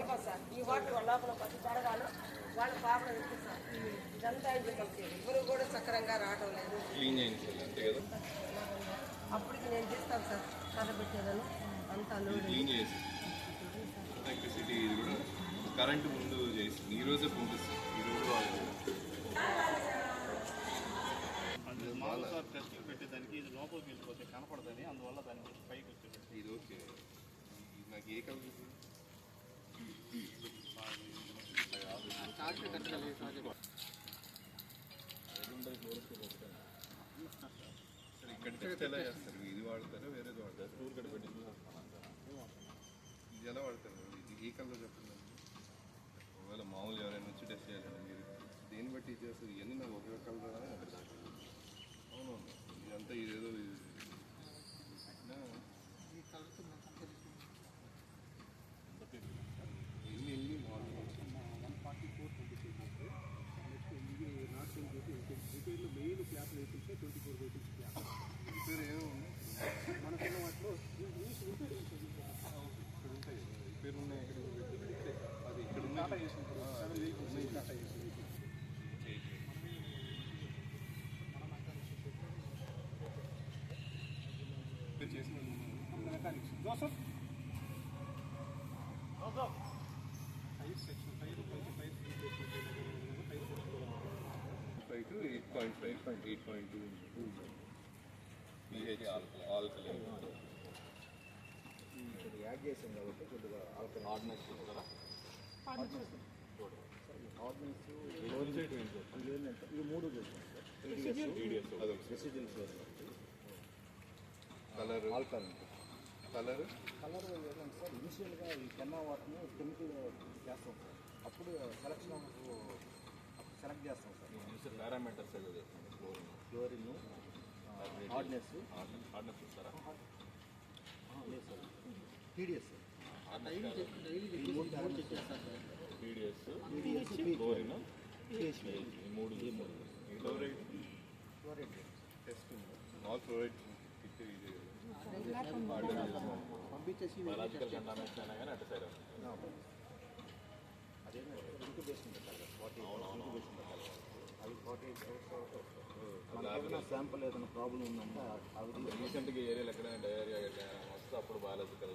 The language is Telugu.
వాటర్ లోపల పది జరగాలి వాళ్ళ పాపం ఇప్పిస్తారు ఇదంతా అయిపోతుంది ఎవరు కూడా సక్రంగా రావటం లేదు. క్లీన్ చేయించాలి అంతే కదా? అప్పటికి నేను చేస్తాను సార్. కథ పెట్టేదాను అంతా ఇది లోడ్ క్లీన్ చేసి. ఎలక్ట్రిసిటీ ఇది కూడా కరెంటు ముందు చేసి ఈ రోజే పంపిస్తుంది. ఈ రోజు వాళ్ళు మామూలుగా టెస్టులు పెట్టేదానికి ఇది లోపలికి వెళ్ళిపోతే కనపడదని అందువల్ల దాన్ని పైకి వచ్చేది ఇది ఓకే. ఇది నాకు ఏ కలర్ ఇక్కడ టెస్ట్ ఎలా చేస్తారు? ఇది వాడతారా? వేరేది వాడతారు? టూర్ కట్టి పెట్టి మనకున్న వాటిలో రిపేర్ ఇక్కడ ఉంటాయి కదా రిపేర్ ఉన్నాయి ఇక్కడ అది ఇక్కడ టాటా ఉన్నాయి చేసిన సెవెన్ వెహికల్స్ టాటా చేసిన వెహికల్స్ రిపేర్ చేసిన mechanics Joseph tyre section tyre కొంచెం tyre tyre five two eight point five point eight point two pH alkali add చేసాం కాబట్టి కొద్దిగా ఆర్డినెన్స్ కదా ఆర్డినెన్స్ ఈ మూడు చూసాం రెసిడెన్స్ కలర్ ఉంటుంది కలర్ కలర్ ఏంటంటే సార్ ఇనిషియల్గా ఈ కెన్నా వాటిని కెమికల్ చేస్తాం సార్ అప్పుడు సెలక్షన్ ఆఫ్ సెలెక్ట్ చేస్తాం sir parameters chlorine hardness ordinance ఇస్తారా లేదు సార్ టీడీఎస్ టీడీఎస్ ఈ మూడు క్లోరైడ్ టెస్ట్ నాల్ క్లోరైడ్ పంపించేసి బయాలజికల్ కంటామినేషన్ అయినా కానీ అటు సైడ్ అదే ఇంక్యుబేషన్ పెట్టాలి ఫార్టీ ఇంక్యుబేషన్ పెట్టాలి అది ఫార్టీ ఎయిట్ అవర్స్ ఏదైనా శాంపుల్ ఏదైనా ప్రాబ్లం ఉందంటే రీసెంట్గా ఏరియాలో ఎక్కడైనా డయేరియా వస్తే అప్పుడు బయాలజికల్